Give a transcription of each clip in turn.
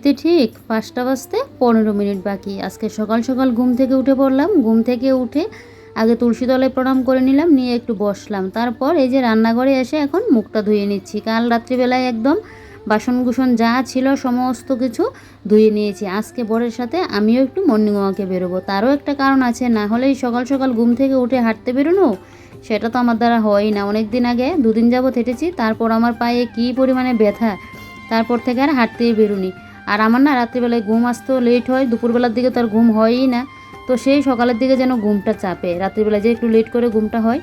ঘড়িতে ঠিক পাঁচটা বাজতে পনেরো মিনিট বাকি। আজকে সকাল সকাল ঘুম থেকে উঠে পড়লাম। ঘুম থেকে উঠে আগে তুলসী তলায় প্রণাম করে নিলাম, নিয়ে একটু বসলাম। তারপর এই যে রান্নাঘরে এসে এখন মুখটা ধুয়ে নিচ্ছি। কাল রাত্রিবেলায় একদম বাসন কুসন যা ছিল সমস্ত কিছু ধুয়ে নিয়েছি। আজকে বরের সাথে আমিও একটু মর্নিং ওয়াকে বেরোবো। তারও একটা কারণ আছে, না হলেই সকাল সকাল ঘুম থেকে উঠে হাঁটতে বেরোনো, সেটা তো আমার দ্বারা হয়ই না। অনেক দিন আগে দুদিন যাবত হেঁটেছি, তারপর আমার পায়ে কী পরিমাণে ব্যথা, তারপর থেকে আর হাঁটতেই বেরোনি। আর আমার না রাত্রিবেলায় ঘুম আসতেও লেট হয়, দুপুরবেলার দিকে তো আর ঘুম হয়ই না। তো সেই সকালের দিকে যেন ঘুমটা চাপে, রাত্রিবেলায় যে একটু লেট করে ঘুমটা হয়।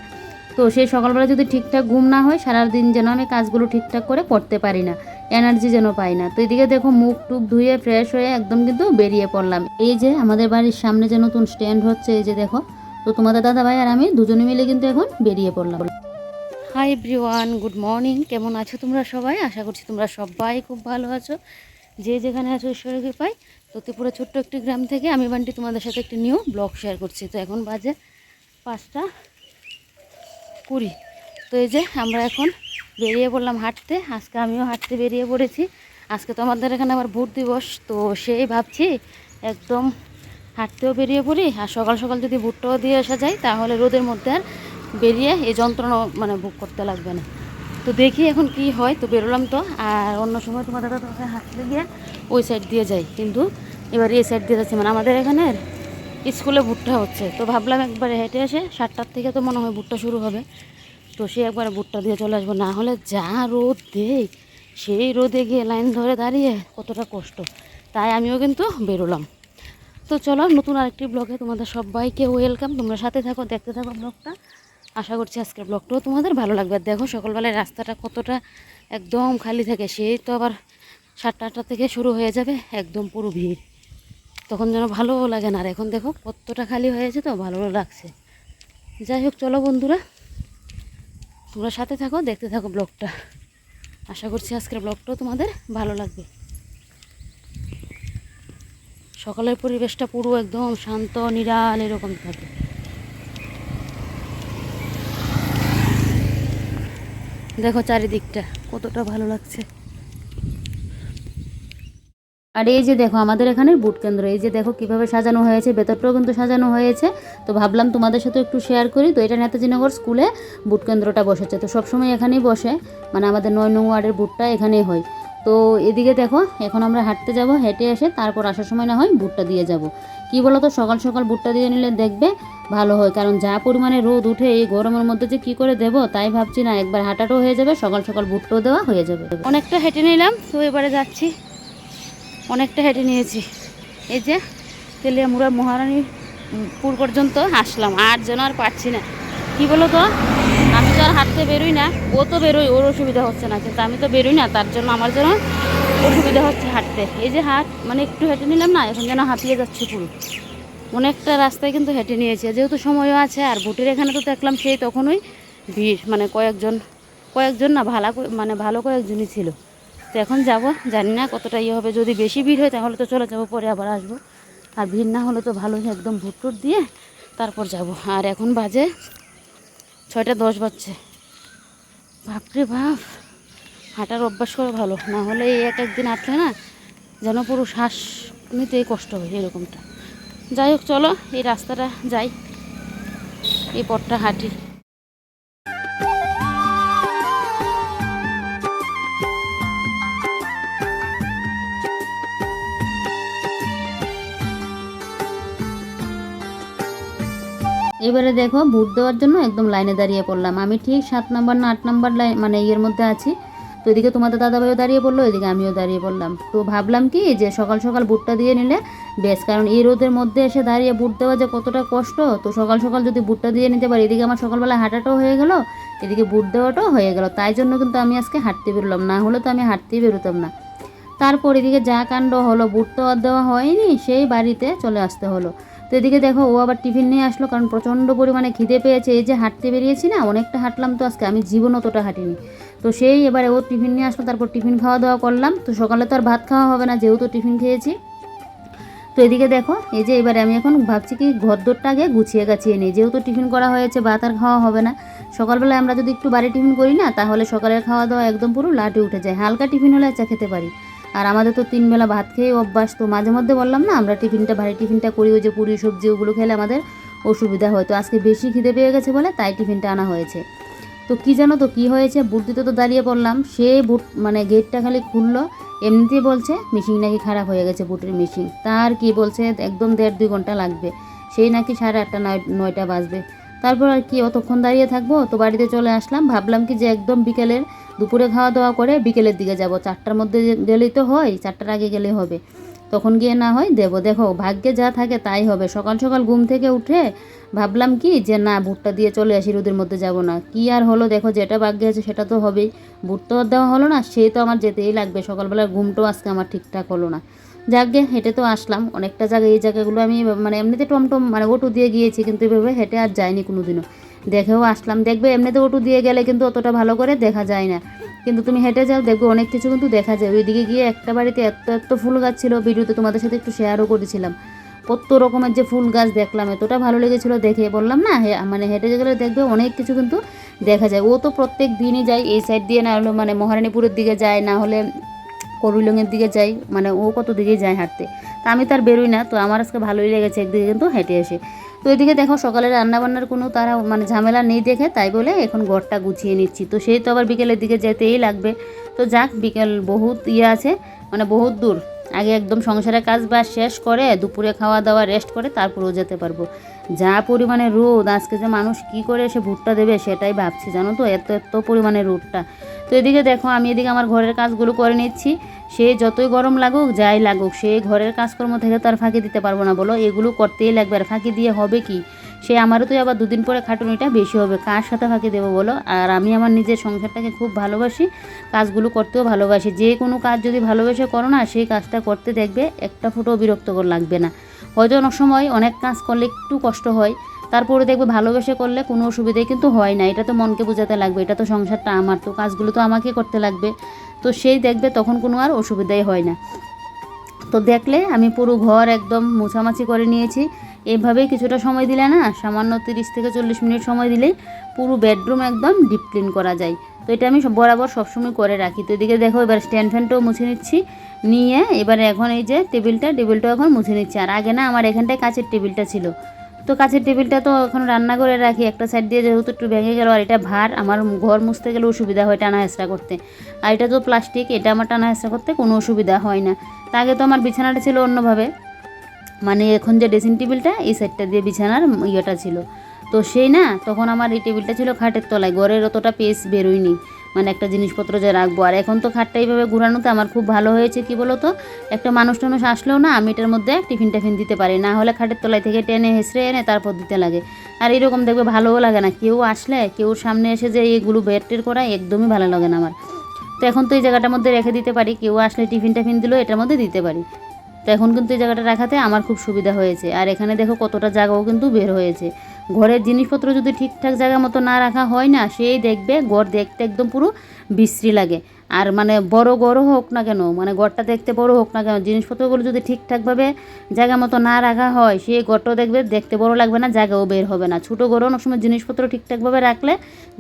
তো সেই সকালবেলা যদি ঠিকঠাক ঘুম না হয়, সারাদিন যেন আমি কাজগুলো ঠিকঠাক করে করতে পারি না এনার্জি যেন পাই না। তো এদিকে দেখো মুখ টুক ধুয়ে ফ্রেশ হয়ে একদম কিন্তু বেরিয়ে পড়লাম। এই যে আমাদের বাড়ির সামনে যে নতুন স্ট্যান্ড হচ্ছে, এই যে দেখো, তো তোমাদের দাদা ভাই আর আমি দুজনে মিলে কিন্তু এখন বেরিয়ে পড়লাম। হাই এভরিওয়ান গুড মর্নিং কেমন আছো তোমরা সবাই? আশা করছি তোমরা সবাই খুব ভালো আছো। যে যেখানে আছো ঈশ্বরের কৃপায় তো ছোট্ট একটি গ্রাম থেকে আমি বান্টি তোমাদের সাথে একটি নিউ ব্লগ শেয়ার করছি। তো এখন বাজে পাঁচটা কুড়ি। তো এই যে আমরা এখন বেরিয়ে পড়লাম হাঁটতে। আজকে আমিও হাঁটতে বেরিয়ে পড়েছি। আজকে তো আমাদের এখানে আবার ভোট দিবস, তো সেই ভাবছি একদম হাঁটতেও বেরিয়ে পড়ি। আর সকাল সকাল যদি ভুট্টাও দিয়ে আসা যায়, তাহলে রোদের মধ্যে আর বেরিয়ে এই যন্ত্রণা মানে ভোগ করতে লাগবে না। তো দেখি এখন কি হয়, তো বেরোলাম তো, আর অন্য সময় দাদা তোমাকে হাঁটতে গিয়ে ওই সাইড দিয়ে যাই। কিন্তু এবার এই সাইড দিয়ে যাচ্ছে মানে আমাদের এখানের স্কুলে ভুট্টা হচ্ছে। তো ভাবলাম একবারে হেঁটে এসে সাতটার থেকে তো মনে হয় ভুট্টা শুরু হবে। তো সে একবারে ভুট্টা দিয়ে চলে আসব। না হলে যা রোদ দেই, সেই রোদে গিয়ে লাইন ধরে দাঁড়িয়ে কতটা কষ্ট। তাই আমিও কিন্তু বেরোলাম। তো চলো, নতুন আরেকটি ব্লগে তোমাদের সবাইকে ওয়েলকাম তোমরা সাথে থাকো, দেখতে থাকো ব্লগটা আশা করছি আজকের ব্লগটাও তোমাদের ভালো লাগবে। আর দেখো সকালবেলায় রাস্তাটা কতটা একদম খালি থাকে, সেই তো আবার সাতটা আটটা থেকে শুরু হয়ে যাবে, একদম পুরো ভিড়। তখন যেন ভালোও লাগে না। আর এখন দেখো কতটা খালি হয়েছে তো ভালো লাগছে। যাই হোক, চলো বন্ধুরা, তোমরা সাথে থাকো, দেখতে থাকো ব্লগটা আশা করছি আজকের ব্লগটাও তোমাদের ভালো লাগবে। সকালের পরিবেশটা পুরো একদম শান্ত নিরাল এরকম থাকে। দেখো চারিদিকটা, কতটা ভালো লাগছে। আর এই যে দেখো, আমাদের এখানে বুট কেন্দ্র, এই যে দেখো কীভাবে সাজানো হয়েছে, ভেতরটাও কিন্তু সাজানো হয়েছে। তো ভাবলাম তোমাদের সাথে একটু শেয়ার করি। তো এটা নেতাজিনগর স্কুলে বুট কেন্দ্রটা বসেছে। তো সবসময় এখানেই বসে মানে আমাদের নয় নং ওয়ার্ডের বুটটা এখানেই হয়। তো এদিকে দেখো, এখন আমরা হাঁটতে যাব, হেঁটে এসে তারপর আসার সময় না হয় বুটটা দিয়ে যাব। কি বলো তো সকাল সকাল বুটটা দিয়ে নিলে দেখবে ভালো হয়, কারণ যা পরিমাণে রোদ উঠে এই গরমের মধ্যে যে কি করে দেবো তাই ভাবছি না, একবার হাঁটাটাও হয়ে যাবে, সকাল সকাল বুটটাও দেওয়া হয়ে যাবে। অনেকটা হেঁটে নিলাম, তো এবারে যাচ্ছি। অনেকটা হেঁটে নিয়েছি। এই যে তেলিয়ামুড়া মহারানী পুর পর্যন্ত আসলাম, আর যেন আর পারছি না। কি বলো তো আমি তো আর হাঁটতে বেরোই না, ও তো বেরোই ওর অসুবিধা হচ্ছে না, কিন্তু আমি তো বেরোই না, তার জন্য আমার যেন অসুবিধা হচ্ছে হাঁটতে। এই যে হাট মানে একটু হেঁটে নিলাম না, এখন যেন হাঁপিয়ে যাচ্ছে পুরো। অনেকটা রাস্তায় কিন্তু হেঁটে নিয়েছে যেহেতু সময়ও আছে, আর ভোটের এখানে তো দেখলাম সেই তখনই ভিড় মানে কয়েকজন কয়েকজন না, ভালো মানে ভালো কয়েকজনই ছিল। তো এখন যাব, জানি না কতটা ইয়ে হবে, যদি বেশি ভিড় হয় তাহলে তো চলে যাব, পরে আবার আসব। আর ভিড় না হলে তো ভালোই, একদম ভুট দিয়ে তারপর যাব। আর এখন বাজে ছয়টা দশ বাজছে। বাপরে বাপ। হাঁটার অভ্যাস করা ভালো। না হলে এই এক একদিন হাঁটলে না যেন পুরো শ্বাস নিতেই কষ্ট হয় এরকমটা। যাই হোক, চলো এই রাস্তাটা যাই। এই পথটা হাঁটি। এবারে দেখো, ভোট দেওয়ার জন্য একদম লাইনে দাঁড়িয়ে পড়লাম। আমি ঠিক সাত নাম্বার না আট নাম্বার লাইন মানে ইয়ের মধ্যে আছি। তো এদিকে তোমাদের দাদাভাইও দাঁড়িয়ে পড়ল, এদিকে আমিও দাঁড়িয়ে পড়লাম। তো ভাবলাম কি, যে সকাল সকাল ভোটটা দিয়ে নিলে বেশ, কারণ এই রোদের মধ্যে এসে দাঁড়িয়ে ভোট দেওয়া যে কতটা কষ্ট, তো সকাল সকাল যদি ভোটটা দিয়ে নিতে পারি, এদিকে আমার সকালবেলা হাঁটাটাও হয়ে গেল, এদিকে ভোট দেওয়াটাও হয়ে গেল। তাই জন্য কিন্তু আমি আজকে হাঁটতে বেরোলাম, না হলে তো আমি হাঁটতেই বেরোতাম না। তারপর এদিকে যা কাণ্ড হলো বুট তো আর দেওয়া হয়নি, সেই বাড়িতে চলে আসতে হলো। তো এদিকে দেখো, ও আবার টিফিন নিয়ে আসলো কারণ প্রচণ্ড পরিমাণে খিদে পেয়েছে। এই যে হাঁটতে বেরিয়েছি না, অনেকটা হাঁটলাম তো আজকে, আমি জীবন অতটা হাঁটিনি। তো সেই এবারে ও টিফিন নিয়ে আসলো, তারপর টিফিন খাওয়া দাওয়া করলাম। তো সকালে তো আর ভাত খাওয়া হবে না, যেহেতু টিফিন খেয়েছি। তো এদিকে দেখো, এই যে এবারে আমি এখন ভাবছি কি ঘরদোরটা আগে গুছিয়ে গাছিয়ে নিই। যেহেতু টিফিন করা হয়েছে, ভাত আর খাওয়া হবে না। সকালবেলায় আমরা যদি একটু বাড়ি টিফিন করি না, তাহলে সকালের খাওয়া দাওয়া একদম পুরো লাটে উঠে যায়। হালকা টিফিন হলে চা খেতে পারি। আর আমাদের তো তিন বেলা ভাত খেয়ে অভ্যাস, তো মাঝে মধ্যে বললাম না, আমরা টিফিনটা ভারী টিফিনটা করি, ওই যে পুরি, সবজি ওগুলো খেলে আমাদের অসুবিধা হয়। তো আজকে বেশি খিদে পেয়ে গেছে বলে তাই টিফিনটা আনা হয়েছে। তো কি জানো তো কি হয়েছে? বুট দিতে তো দাঁড়িয়ে পড়লাম, সে বুট মানে গেটটা খালি খুললো, এমনিতেই বলছে, মেশিন নাকি খারাপ হয়ে গেছে বুটের মেশিন। তার কি বলছে, একদম দেড় দুই ঘণ্টা লাগবে, সেই নাকি সাড়ে আটটা, নয়, নয়টা বাজবে। তারপর আর কি, অতক্ষণ দাঁড়িয়ে থাকব, তো বাড়িতে চলে আসলাম। ভাবলাম কি যে একদম বিকেলের দুপুরে খাওয়া দাওয়া করে বিকেলের দিকে যাব। চারটার মধ্যে গেলেই তো হয়, চারটার আগে গেলে হবে। তখন গিয়ে না হয় দেবো। দেখো, ভাগ্যে যা থাকে তাই হবে। সকাল সকাল ঘুম থেকে উঠে ভাবলাম কি যে না, ভুট্টা দিয়ে চলে আসি, রোদের মধ্যে যাব না। কি আর হলো? দেখো, যেটা ভাগ্যে আছে সেটা তো হবেই। ভুট তো আর দেওয়া হলো না সেই তো আমার যেতেই লাগবে। সকালবেলার ঘুমটাও আজকে আমার ঠিকঠাক হলো না। যাকে হেঁটে তো আসলাম। অনেকটা জায়গায়, এই জায়গাগুলো আমি মানে এমনিতে টমটম মানে অটো দিয়ে গিয়েছি, কিন্তু এভাবে হেঁটে আর যাইনি কোনো দিনও দেখেও আসলাম। দেখবে, এমনিতে অটো দিয়ে গেলে কিন্তু অতটা ভালো করে দেখা যায় না। কিন্তু তুমি হেঁটে যাও, দেখবে অনেক কিছু কিন্তু দেখা যায়। ওইদিকে গিয়ে একটা বাড়িতে এত এত ফুল গাছ ছিল, ভিডিওতে তোমাদের সাথে একটু শেয়ারও করেছিলাম। কত রকমের যে ফুল গাছ দেখলাম, এতটা ভালো লেগেছিল দেখে। বললাম না মানে হেঁটে গেলে দেখবে অনেক কিছু কিন্তু দেখা যায়। ও তো প্রত্যেক দিনই যায় এই সাইড দিয়ে, না হলে মানে মহারানীপুরের দিকে যায়, না হলে করুলংয়ের দিকে যাই মানে ও কত দিকে যায় হাঁটতে। তা আমি তার বেরোই না, তো আমার আজকে ভালোই লেগেছে একদিকে কিন্তু হেঁটে এসে। তো এদিকে দেখো সকালে রান্নাবান্নার কোনো তারা মানে ঝামেলা নেই দেখে, তাই বলে এখন ঘরটা গুছিয়ে নিচ্ছি। তো সেই তো আবার বিকেলের দিকে যেতেই লাগবে। তো যাক, বিকেল বহুত ইয়ে আছে মানে বহুত দূর। আগে একদম সংসারের কাজ বা শেষ করে দুপুরে খাওয়া দাওয়া রেস্ট করে তারপরেও যেতে পারব। যা পরিমাণে রোদ, আজকে যে মানুষ কি করে এসে ভুট্টা দেবে সেটাই ভাবছি, জানো তো? এত এত পরিমাণে রোদটা। তো এদিকে দেখো, আমি এদিকে আমার ঘরের কাজগুলো করে নিচ্ছি। সে যতই গরম লাগুক, যাই লাগুক, সে ঘরের কাজকর্ম থেকে তো আর ফাঁকি দিতে পারব না, বলো? এগুলো করতেই লাগবে। আর ফাঁকি দিয়ে হবে কি? সে আমারও তো আবার দুদিন পরে খাটুনিটা বেশি হবে। কার সাথে ফাঁকি দেবো বলো? আর আমি আমার নিজের সংসারটাকে খুব ভালোবাসি, কাজগুলো করতেও ভালোবাসি। যে কোনো কাজ যদি ভালোবেসে করো না, সেই কাজটা করতে দেখবে একটা ফুটো বিরক্তকর লাগবে না। হয়তো অনেক সময় অনেক কাজ করলে একটু কষ্ট হয়, তারপরে দেখবে ভালোবেসে করলে কোনো অসুবিধাই কিন্তু হয় না। এটা তো মনকে বোঝাতে লাগবে, এটা তো সংসারটা আমার, তো কাজগুলো তো আমাকে করতে লাগবে। তো সেই দেখবে তখন কোনো আর অসুবিধাই হয় না। তো দেখলে আমি পুরো ঘর একদম মোছামাছি করে নিয়েছি। এইভাবেই কিছুটা সময় দিলে না, সামান্য তিরিশ থেকে চল্লিশ মিনিট সময় দিলেই পুরো বেডরুম একদম ডিপ ক্লিন করা যায়। তো এটা আমি বরাবর সবসময় করে রাখি। তো এদিকে দেখো, এবার স্ট্যান্ড ফ্যানটাও মুছে নিচ্ছি। নিয়ে এবার এখন এই যে টেবিলটা টেবিলটাও এখন মুছে নিচ্ছি। আর আগে না আমার এখানটায় কাচের টেবিলটা ছিল। তো কাছের টেবিলটা তো এখন রান্না করে রাখি। একটা সাইড দিয়ে যেহেতু একটু ভেঙে গেল আর এটা ভার, আমার ঘর মুছতে গেলে অসুবিধা হয় টানা হেঁচড়া করতে। আর এটা তো প্লাস্টিক এটা আমার টানা হেঁচড়া করতে কোনো অসুবিধা হয় না। তা আগে তো আমার বিছানাটা ছিল অন্যভাবে। মানে এখন যে ড্রেসিং টেবিলটা এই সাইডটা দিয়ে বিছানার ইয়েটা ছিল। তো সেই না, তখন আমার এই টেবিলটা ছিল খাটের তলায়। ঘরের অতটা পেস বেরোয়নি। মানে একটা জিনিসপত্র যে রাখব। আর এখন তো খাটটা এইভাবে ঘুরানোতে আমার খুব ভালো হয়েছে, কি বলো তো একটা মানুষ টানুষ আসলেও না, আমি এটার মধ্যে টিফিন টিফিন দিতে পারি না। হলে খাটের তলায় থেকে টেনে হেসড়ে এনে তারপর দিতে লাগে। আর এরকম দেখবে ভালোও লাগে না। কেউ আসলে, কেউ সামনে এসে যে এইগুলো বেড টের করা একদমই ভালো লাগে না আমার। তো এখন তো এই জায়গাটার মধ্যে রেখে দিতে পারি। কেউ আসলে টিফিন টিফিন দিলেও এটার মধ্যে দিতে পারি। তো এখন কিন্তু এই জায়গাটা রাখাতে আমার খুব সুবিধা হয়েছে। আর এখানে দেখো কতটা জায়গাও কিন্তু বের হয়েছে। ঘরের জিনিসপত্র যদি ঠিকঠাক জায়গা মতো না রাখা হয় না, সেই দেখবে ঘর দেখতে একদম পুরো বিশ্রী লাগে। আর মানে বড় গড় হোক না কেন মানে ঘরটা দেখতে বড় হোক না কেন, জিনিসপত্রগুলো যদি ঠিকঠাকভাবে জায়গা মতো না রাখা হয়, সেই ঘরটাও দেখবে দেখতে বড় লাগবে না, জায়গাও বের হবে না। ছোটো ঘরও অনেক সময় জিনিসপত্র ঠিকঠাকভাবে রাখলে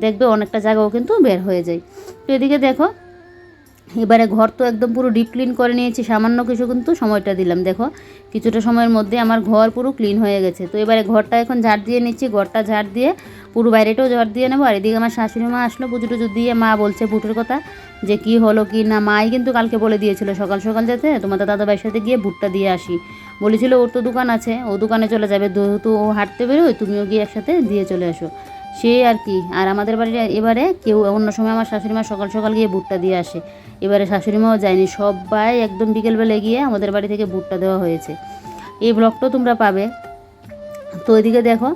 দেখবে অনেকটা জায়গাও কিন্তু বের হয়ে যায়। তো এদিকে দেখো এবারে ঘর তো একদম পুরো ডিপ ক্লিন করে নিয়েছি, সামান্য কিছু কিন্তু সময়টা দিলাম, দেখো। কিছুটা সময়ের মধ্যে আমার ঘর পুরো ক্লিন হয়ে গেছে। তো এবারে ঘরটা এখন ঝাড় দিয়ে নিচ্ছি, ঘরটা ঝাড় দিয়ে পুরো বাইরেটাও ঝাড় দিয়ে নেব। আর এদিকে আমার শাশুড়ি মা আসলো, পুজো টুজো দিয়ে মা বলছে ভুটের কথা যে কি হলো, কি না। মাই কিন্তু কালকে বলে দিয়েছিল, সকাল সকাল যেতে তোমাদের দাদা ভাইয়ের সাথে গিয়ে ভুট্টা দিয়ে আসি। বলেছিল, ওর তো দোকান আছে, ও দোকানে চলে যাবে। তো ও হাঁটতে বেরোয়, তুমিও গিয়ে একসাথে দিয়ে চলে আসো। সে আর কি, আর আমাদের বাড়িতে এবারে কেউ অন্য সময় আমার শাশুড়ি মা সকাল সকাল গিয়ে ভুট্টা দিয়ে আসে। এবারে শাশুড়ি মাও যায়নি। সবাই একদম বিকেলবেলা গিয়ে আমাদের বাড়ি থেকে ভুট্টা দেওয়া হয়েছে। এই ব্লগটাও তোমরা পাবে। তো এদিকে দেখো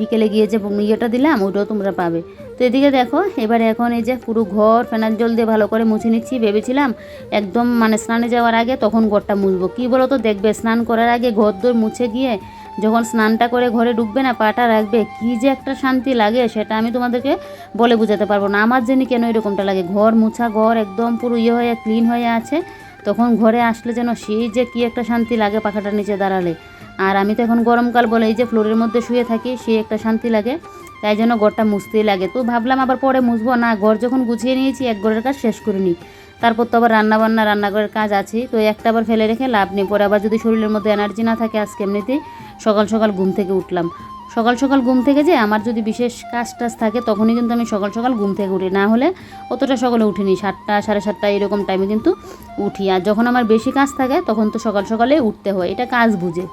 বিকেলে গিয়ে যে ইয়েটা দিলাম, ওটাও তোমরা পাবে। তো এদিকে দেখো, এবারে এখন এই যে পুরো ঘর ফেনার জল দিয়ে ভালো করে মুছে নিচ্ছি ভেবেছিলাম, একদম মানে স্নানে যাওয়ার আগে তখন ঘরটা মুছবো। কী বলো তো দেখবে স্নান করার আগে ঘর দোর মুছে গিয়ে যখন স্নানটা করে ঘরে ঢুকবে না, পাটা রাখবে, কি যে একটা শান্তি লাগে সেটা আমি তোমাদেরকে বলে বোঝাতে পারব না। আমার জানি কেন এরকমটা লাগে? ঘর মুছা, ঘর একদম পুরো ইয়ে হয়ে ক্লিন হয়ে আছে। তখন ঘরে আসলে যেন সেই যে কি একটা শান্তি লাগে পাখাটার নিচে দাঁড়ালে। আর আমি তো এখন গরমকাল বলে এই যে ফ্লোরের মধ্যে শুয়ে থাকি, সেই একটা শান্তি লাগে। তাই জন্য ঘরটা মুছতেই লাগে। তো ভাবলাম আবার পরে মুছবো। না, ঘর যখন গুছিয়ে নিয়েছি, এক ঘরের কাজ শেষ করে নিই। তারপর তো আবার রান্না বান্না রান্নাঘরের কাজ আছে তো একটা আবার ফেলে রেখে লাভ নেই। পরে আবার যদি শরীরের মধ্যে এনার্জি না থাকে আজকে এমনিতেই, সকাল সকাল ঘুম থেকে উঠলাম। সকাল সকাল ঘুম থেকে যে আমার যদি বিশেষ কাজ টাজ থাকে, তখনই কিন্তু আমি সকাল সকাল ঘুম থেকে উঠি। না হলে অতটা সকালে উঠিনি, সাতটা, সাড়ে সাতটা এরকম টাইমে কিন্তু উঠি। আর যখন আমার বেশি কাজ থাকে, তখন তো সকাল সকালে উঠতে হয়। এটা কাজ বুঝে।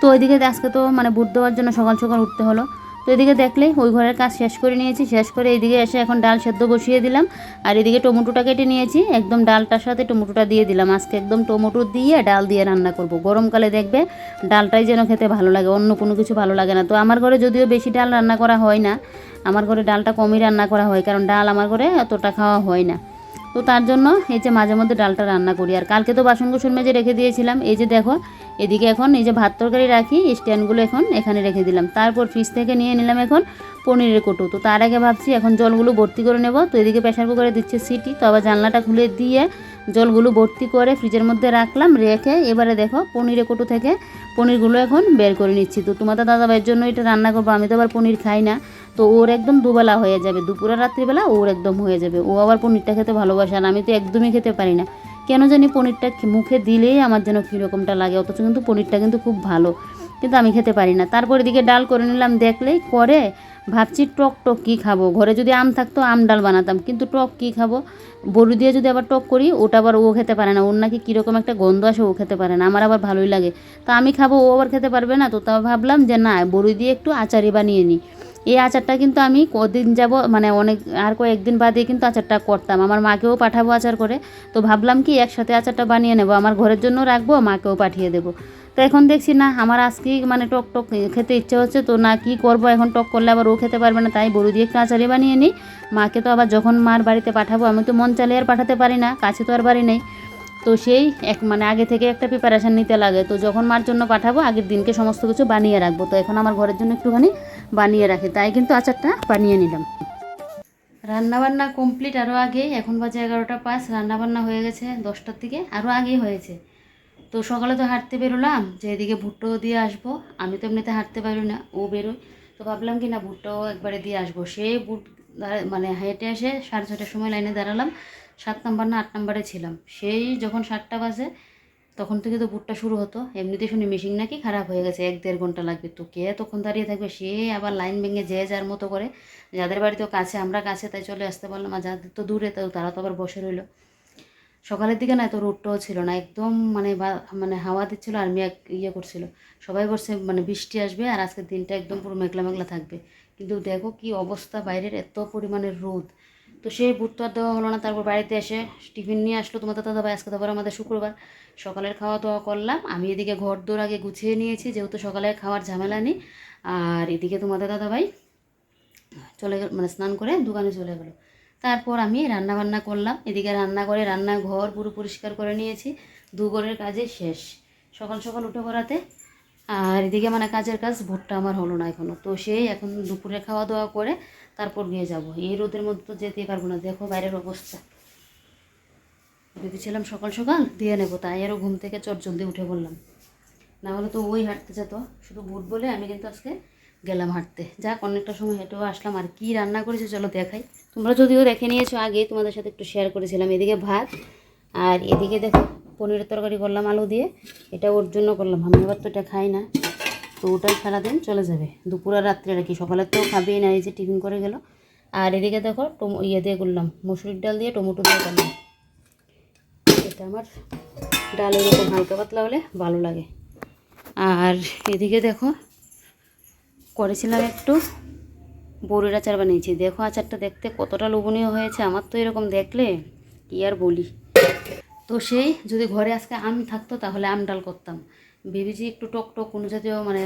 তো ওইদিকে আজকে তো মানে বুট দেওয়ার জন্য সকাল সকাল উঠতে হলো। তো এদিকে দেখলেই ওই ঘরের কাজ শেষ করে নিয়েছি, শেষ করে এইদিকে এসে এখন ডাল সেদ্ধ বসিয়ে দিলাম। আর এদিকে টমেটোটা কেটে নিয়েছি, একদম ডালটার সাথে টমেটোটা দিয়ে দিলাম। আজকে একদম টমেটো দিয়ে ডাল দিয়ে রান্না করব। গরমকালে দেখবে ডালটাই যেন খেতে ভালো লাগে, অন্য কোনো কিছু ভালো লাগে না। তো আমার ঘরে যদিও বেশি ডাল রান্না করা হয় না, আমার ঘরে ডালটা কমই রান্না করা হয়, কারণ ডাল আমার ঘরে অতটা খাওয়া হয় না। তো তার জন্য এই যে মাঝে মধ্যে ডালটা রান্না করি। আর কালকে তো বাসন কুসন মেজে রেখে দিয়েছিলাম। এই যে দেখো, এদিকে এখন এই যে ভাত তরকারি রাখি, স্ট্যান্ডগুলো এখন এখানে রেখে দিলাম। তারপর ফ্রিজ থেকে নিয়ে নিলাম এখন পনিরের কোটো। তো তার আগে ভাবছি এখন জলগুলো ভর্তি করে নেব। তো এদিকে প্রেশার কুকারে দিচ্ছে সিটি। তো আবার জানলাটা খুলে দিয়ে জলগুলো ভর্তি করে ফ্রিজের মধ্যে রাখলাম, রেখে এবারে দেখো পনিরের কোটো থেকে পনিরগুলো এখন বের করে নিচ্ছি। তো তোমাদের দাদাভাইয়ের জন্য এটা রান্না করব, আমি তো আবার পনির খাই না। তো ওর একদম দুবেলা হয়ে যাবে, দুপুরে রাত্রিবেলা ওর একদম হয়ে যাবে। ও আবার পনিরটা খেতে ভালোবাসে আর আমি তো একদমই খেতে পারি না। কেন জানি পনিরটা মুখে দিলেই আমার যেন কীরকমটা লাগে, অথচ কিন্তু পনিরটা কিন্তু খুব ভালো, কিন্তু আমি খেতে পারি না। তারপর এদিকে ডাল করে নিলাম, দেখলেই করে, ভাবছি টক টক কী খাব? ঘরে যদি আম থাকতো, আম ডাল বানাতাম, কিন্তু টক কী খাব? বড়ি দিয়ে যদি আবার টক করি, ওটা আবার ও খেতে পারে না। ওর নাকি কীরকম একটা গন্ধ আসে, ও খেতে পারে না। আমার আবার ভালোই লাগে। তো আমি খাব, ও আবার খেতে পারবে না। তো তাও ভাবলাম যে না, বড়ি দিয়ে একটু আচারই বানিয়ে নিই। এই আচারটা কিন্তু আমি কদিন যাব মানে অনেক, আর কয়েকদিন বাদে কিন্তু আচারটা করতাম। আমার মাকেও পাঠাবো আচার করে। তো ভাবলাম কি, একসাথে আচারটা বানিয়ে নেব। আমার ঘরের জন্য রাখব, মাকেও পাঠিয়ে দেবো। তো এখন দেখছি না, আমার আজকেই মানে টক টক খেতে ইচ্ছে হচ্ছে, তো না কি করব, এখন টক করলে আবার ও খেতে পারবে না, তাই বড়ি দিয়ে একটু আচারি বানিয়ে নিই। মাকে তো আবার যখন মার বাড়িতে পাঠাবো, আমি তো মন চালিয়ে আর পাঠাতে পারি না, কাছে তো আর বাড়ি নেই। তো সেই এক মানে আগে থেকে একটা প্রিপারেশান নিতে লাগে, তো যখন মার জন্য পাঠাবো, আগের দিনকে সমস্ত কিছু বানিয়ে রাখব। তো এখন আমার ঘরের জন্য একটুখানি বানিয়ে রাখি, তাই কিন্তু আচারটা বানিয়ে নিলাম। রান্নাবান্না কমপ্লিট আরও আগে এখন বাজে এগারোটা পাঁচ, রান্নাবান্না হয়ে গেছে দশটার দিকে আরও আগেই হয়েছে। তো সকালে তো হাঁটতে বেরোলাম, যে এদিকে ভুট্টো দিয়ে আসব। আমি তো এমনিতে হাঁটতে পারি না, ও বেরোয়। তো ভাবলাম কি না, ভুট্টাও একবারে দিয়ে আসব। সে বুট মানে হেঁটে এসে সাড়ে ছটার সময় লাইনে দাঁড়ালাম, সাত নাম্বার না আট নাম্বারে ছিলাম। সেই যখন সাতটা বাজে, তখন থেকে তো বুটটা শুরু হতো। এমনিতে শুনি মেশিন নাকি খারাপ হয়ে গেছে, এক দেড় ঘণ্টা লাগবে। তো কে তখন দাঁড়িয়ে থাকবে, সে আবার লাইন ভেঙে যে যার মতো করে। যাদের বাড়ি তো কাছে, আমরা কাছে, তাই চলে আসতে পারলাম আর যাদের তো দূরে তো তারা তো আবার বসে রইল। সকালের দিকে না এত রোদটাও ছিল না, একদম মানে মানে হাওয়া দিচ্ছিল আর মেঘ ইয়ে করছিল। সবাই বলছে মানে বৃষ্টি আসবে আর আজকের দিনটা একদম পুরো মেঘলা মেঘলা থাকবে। কিন্তু দেখো কি অবস্থা, বাইরের এত পরিমাণের রোদ। তো সেই বুট আর দেওয়া হলো না, তারপর বাড়িতে এসে টিফিন নিয়ে আসলো তোমাদের দাদা ভাই, আজকে তারপর আমাদের শুক্রবার। সকালের খাওয়া দাওয়া করলাম, আমি এদিকে ঘর দৌড় আগে গুছিয়ে নিয়েছি, যেহেতু সকালে খাওয়ার ঝামেলা নেই। আর এদিকে তোমাদের দাদা ভাই চলে গেল মানে স্নান করে দোকানে চলে গেলো। তারপর আমি রান্না বান্না করলাম। এদিকে রান্না করে রান্নাঘর পুরো পরিষ্কার করে নিয়েছি। দুঘরের কাজে শেষ। সকাল সকাল উঠে পড়াতে। আর এদিকে মানে কাজের কাজ ভোটটা আমার হলো না এখনও তো সেই এখন দুপুরে খাওয়া দাওয়া করে তারপর গিয়ে যাব। এই রোদের মধ্যে তো যেতেই পারব না। দেখো বাইরের অবস্থা। ভেবেছিলাম সকাল সকাল দিয়ে নেব, তাই আরও ঘুম থেকে চট জলদি উঠে পড়লাম। না হলে তো ওই হাঁটতে যেত। শুধু বুট বলে আমি কিন্তু আজকে গেলাম হাঁটতে। যাক, অনেকটা সময় হেঁটেও আসলাম। আর কি রান্না করেছে চলো দেখাই। তোমরা যদিও দেখে নিয়েছো আগে, তোমাদের সাথে একটু শেয়ার করেছিলাম এদিকে ভাত। আর এদিকে দেখো, পনিরের তরকারি করলাম, আলু দিয়ে। এটা ওর জন্য করলাম। আমি আবার তো এটা খাই না। তো ওটাই সারাদিন চলে যাবে। দুপুর আর রাত্রে আর কি। সকালে তো খাবেই না, এই যে টিফিন করে গেল। আর এদিকে দেখো, টমো ইয়ে দিয়ে করলাম, মসুরির ডাল দিয়ে টমেটো দিয়ে করলাম। এটা আমার ডাল এরকম হালকা পাতলা হলে ভালো লাগে। আর এদিকে দেখো করেছিলাম একটু। বড়ির আচার বানিয়েছি। দেখো আচারটা দেখতে কতটা লোভনীয় হয়েছে। আমার তো এরকম দেখলে কি আর বলি। তো সেই যদি ঘরে আজকে আম থাকতো তাহলে আম ডাল করতাম। ভেবেছি একটু টক টক কোনো জাতীয় মানে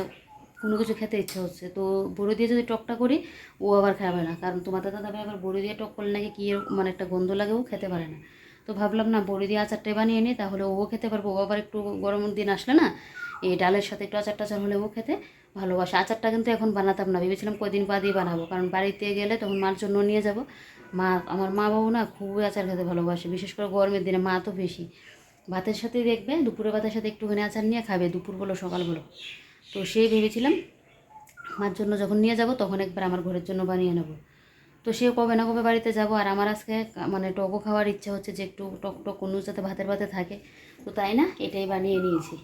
কোনো কিছু খেতে ইচ্ছে হচ্ছে। তো বড়ি দিয়ে যদি টকটা করি, ও আবার খাবে না। কারণ তোমাদের দাদা ভাই আবার বড়ি দিয়ে টক করলে নাকি কী মানে একটা গন্ধ লাগে, ও খেতে পারে না। তো ভাবলাম না, বড়ি দিয়ে আচারটাই বানিয়ে নিই, তাহলে ও খেতে পারব। ও আবার একটু গরমের দিন আসলে না, এই ডালের সাথে একটু আচার টাচার হলে ও খেতে ভালোবাসে। আচারটা কিন্তু এখন বানাতাম না, ভেবেছিলাম কদিন বাদেই বানাবো। কারণ বাড়িতে গেলে তখন মার জন্য নিয়ে যাব। মা, আমার মা বাবু না খুবই আচার খেতে ভালোবাসে, বিশেষ করে গরমের দিনে মা তো বেশি। ভাতের সাথে দেখবে দুপুরে ভাতের সাথে একটুখানি আচার নিয়ে খাবে, দুপুর বলো, সকাল বলো। তো সেই ভেবেছিলাম মার জন্য যখন নিয়ে যাব, তখন একবার আমার ঘরের জন্য বানিয়ে নেব। তো সে কবে না কবে বাড়িতে যাব, আর আমার আজকে মানে টকও খাওয়ার ইচ্ছা হচ্ছে যে একটু টক টক কোনো যাতে ভাতের ভাতে থাকে। তো তাই না, এটাই বানিয়ে নিয়েছি।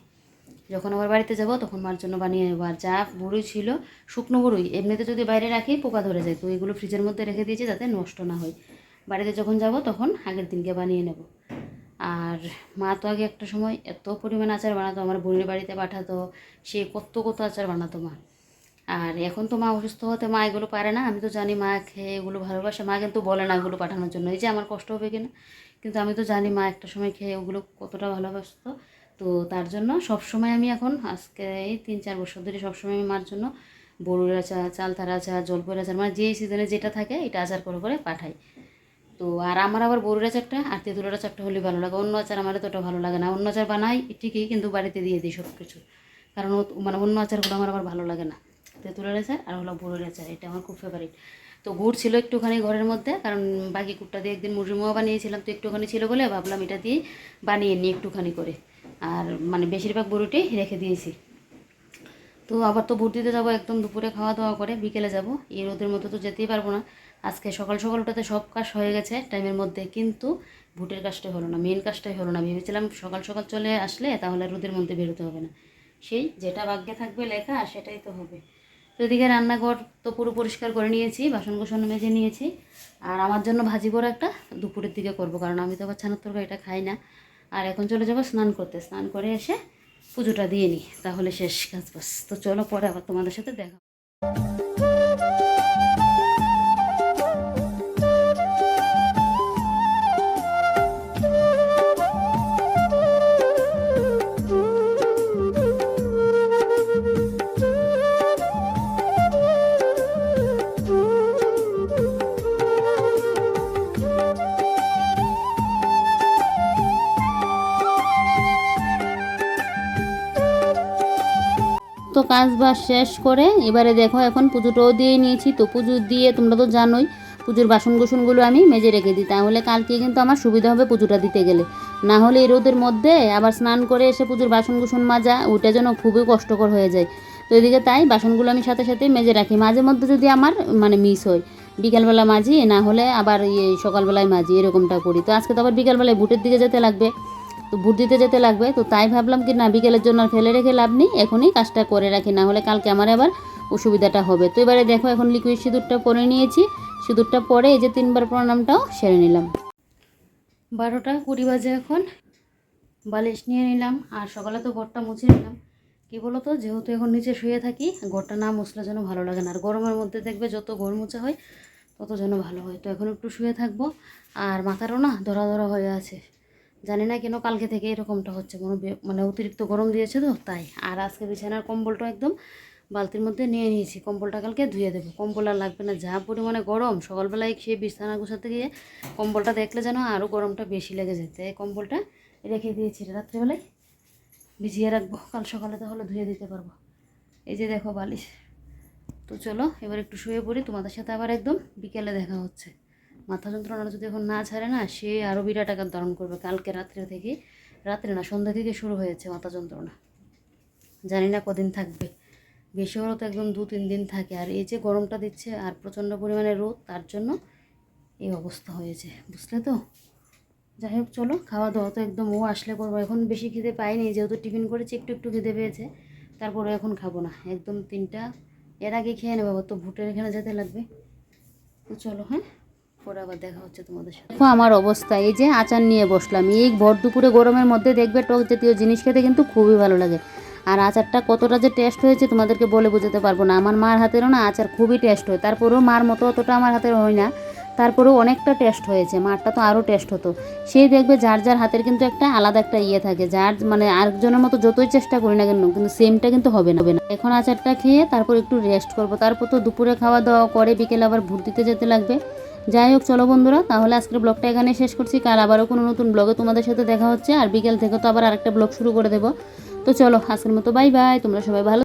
যখন আবার বাড়িতে যাব, তখন মার জন্য বানিয়ে নেব। আর যা বড়ই ছিল, শুকনো বড়ই, এমনিতে যদি বাইরে রাখি, পোকা ধরে যায়। তো এগুলো ফ্রিজের মধ্যে রেখে দিয়েছি যাতে নষ্ট না হয়। বাড়িতে যখন যাব, তখন আগের দিনকে বানিয়ে নেব। আর মা তো আগে একটা সময় এত পরিমাণ আচার বানাতো, আমার বোনের বাড়িতে পাঠাতো, সে কত কত আচার বানাতো মা। আর এখন তো মা অসুস্থ হতে মা এগুলো পারে না। আমি তো জানি মা খেয়ে এগুলো ভালোবাসে। মা কিন্তু বলে না এগুলো পাঠানোর জন্য। এই যে আমার কষ্ট হবে কিনা? কিন্তু আমি তো জানি মা একটা সময় খেয়ে ওগুলো কতটা ভালোবাসতো। তো তার জন্য সব সময় আমি এখন আজকে এই তিন চার বছর ধরে সবসময় আমি মার জন্য বড়ুর আচার, চালতার আচার জলপের আচার মানে যে সিজনে যেটা থাকে এটা আচার করে করে পাঠাই। তো আর আমার আবার বড়ুর আচারটা আর তেঁতুলের আচারটা হলে ভালো লাগে। অন্য আচার আমার এতটা ভালো লাগে না। অন্য আচার বানাই ঠিকই কিন্তু বাড়িতে দিয়ে দিই সব কিছু কারণ মানে অন্য আচারগুলো আমার আবার ভালো লাগে না। তেঁতুলের আচার আর হলো বড়ুর আচার, এটা আমার খুব ফেভারিট তো গুড় ছিল একটুখানি ঘরের মধ্যে, কারণ বাকি গুড়টা দিয়ে একদিন মুরগি মোয়া বানিয়েছিলাম, তো একটুখানি ছিল বলে ভাবলাম এটা দিয়ে বানিয়ে নিই একটুখানি করে। আর মানে বেশিরভাগ বড়িটাই রেখে দিয়েছি। তো আবার তো ভোট দিতে যাব একদম দুপুরে খাওয়া দাওয়া করে বিকেলে যাব। এই রোদের মতো তো যেতেই পারব না। আজকে সকাল সকাল ওটাতে সব কাজ হয়ে গেছে টাইমের মধ্যে, কিন্তু ভোটের কাজটাই হলো না মেন কাজটাই হলো না। ভেবেছিলাম সকাল সকাল চলে আসলে তাহলে রোদের মধ্যে বেরোতে হবে না। সেই যেটা ভাগ্যে থাকবে লেখা সেটাই তো হবে। তো এদিকে রান্নাঘর তো পুরো পরিষ্কার করে নিয়েছি বাসন কোসন মেজে নিয়েছি। আর আমার জন্য ভাজি করে একটা দুপুরের দিকে করব, কারণ আমি তো আবার ছানার তরকারিটা খাই না। আর এখন চলে যাব স্নান করতে। স্নান করে এসে পুজোটা দিয়ে নিই, তাহলে শেষ কাজ বাস। তো চলো পরে আবার তোমাদের সাথে দেখা কাজ বাজ শেষ করে এবারে দেখো এখন পুজোটাও দিয়ে নিয়েছি। তো পুজো দিয়ে তোমরা তো জানোই, পুজোর বাসন কুসনগুলো আমি মেজে রেখে দিই। তাহলে কালকে কিন্তু আমার সুবিধা হবে পুজোটা দিতে গেলে। না হলে এই রোদের মধ্যে আবার স্নান করে এসে পুজোর বাসন কুসন মাজা ওইটা যেন খুবই কষ্টকর হয়ে যায়। তো এদিকে তাই বাসনগুলো আমি সাথে সাথে মেজে রাখি। মাঝে মধ্যে যদি আমার মানে মিস হয়, বিকালবেলা মাজি, না হলে আবার সকালবেলায় মাজি, এরকমটা করি। তো আজকে তো আবার বিকালবেলায় বুটের দিকে যেতে লাগবে। তো বুট দিতে যেতে লাগবে। তো তাই ভাবলাম কি না, বিকেলের জন্য আর ফেলে রেখে লাভ নেই, এখনই কাজটা করে রাখি, না হলে কালকে আমার আবার অসুবিধাটা হবে। তো এবারে দেখো, এখন লিকুইড সিঁদুরটা পরে নিয়েছি। সিঁদুরটা পরে এই যে তিনবার প্রণামটাও সেরে নিলাম। বারোটা কুড়ি বাজে এখন। বালিশ নিয়ে নিলাম, আর সকালে তো ঘরটা মুছে নিলাম। কী বলো তো যেহেতু এখন নিচে শুয়ে থাকি, ঘরটা না মুছলে যেন ভালো লাগে না। আর গরমের মধ্যে দেখবে যত ঘর মোছা হয়, তত যেন ভালো হয়। তো এখন একটু শুয়ে থাকব, আর মাথারও না ধরা ধরা হয়ে আছে। জানি না কেন কালকে থেকে এরকমটা হচ্ছে। বে- মানে অতিরিক্ত গরম দিয়েছে তো, তাই। আর আজকে বিছানার কম্বলটা একদম বালতির মধ্যে নিয়ে নিয়েছি। কম্বলটা কালকে ধুয়ে দেবো। কম্বল আর লাগবে না। যা পরিমাণে গরম, সকালবেলায় সেই বিছানা গোছাতে গিয়ে কম্বলটা দেখলে যেন আরও গরমটা বেশি লেগে যেত কম্বলটা রেখে দিয়েছি রাত্রেবেলায়। ভিজিয়ে রাখব। কাল সকালে তাহলে ধুয়ে দিতে পারব। এই যে দেখো বালিশ। তো চলো, এবার একটু শুয়ে পড়ি। তোমাদের সাথে আবার একদম বিকেলে দেখা হচ্ছে। মাথা যন্ত্রণা যদি এখন না ছাড়ে না, সে আরও বিরাট আকার ধারণ করবে কালকে রাত্রে থেকে। রাত্রে না, সন্ধ্যা থেকে শুরু হয়েছে মাথা যন্ত্রণা। জানি না কদিন থাকবে। বেশি হলেও তো একদম দু তিন দিন থাকে। আর এই যে গরমটা দিচ্ছে আর প্রচণ্ড পরিমাণে রোদ, তার জন্য এই অবস্থা হয়েছে। বুঝলে তো? যাই হোক, চলো খাওয়া দাওয়া তো একদম ও আসলে করব। এখন বেশি খিদে পাইনি, যেহেতু টিফিন করেছি, একটু একটু খিদে পেয়েছে। তারপরে এখন খাব না। একদম তিনটা, এর আগে খেয়ে নেব তো ভুটের এখানে যেতে লাগবে। তো চলো হ্যাঁ? পরে আবার দেখা হচ্ছে তোমাদের সাথে। দেখো আমার অবস্থা, এই যে আচার নিয়ে বসলাম, এই ভর দুপুরে গরমের মধ্যে দেখবে টক জাতীয় জিনিস খেতে কিন্তু খুবই ভালো লাগে। আর আচারটা কতটা যে টেস্ট হয়েছে তোমাদেরকে বলে বোঝাতে পারব না। আমার মার হাতেরও না আচার খুবই টেস্ট হয়। তারপরেও মার মতো অতটা আমার হাতের হয় না। তারপরেও অনেকটা টেস্ট হয়েছে। মারটা তো আরও টেস্ট হতো। সেই দেখবে যার যার হাতের কিন্তু একটা আলাদা একটা ইয়ে থাকে। যার মানে আরেকজনের মতো যতই চেষ্টা করি না কেন, কিন্তু সেমটা কিন্তু হবে না। এখন আচারটা খেয়ে তারপর একটু রেস্ট করব। তারপর তো দুপুরে খাওয়া দাওয়া করে, বিকেলে আবার ভোট দিতে যেতে লাগবে। যাই হোক, চলো বন্ধুরা, তাহলে আজকের ব্লগটা এখানে শেষ করছি। কাল আবারও কোনো নতুন ব্লগে তোমাদের সাথে দেখা হচ্ছে, আর বিকেল থেকে তো আবার আরেকটা ব্লগ শুরু করে দেবো। তো চলো, আজকের মতো, বাই বাই, তোমরা সবাই ভালো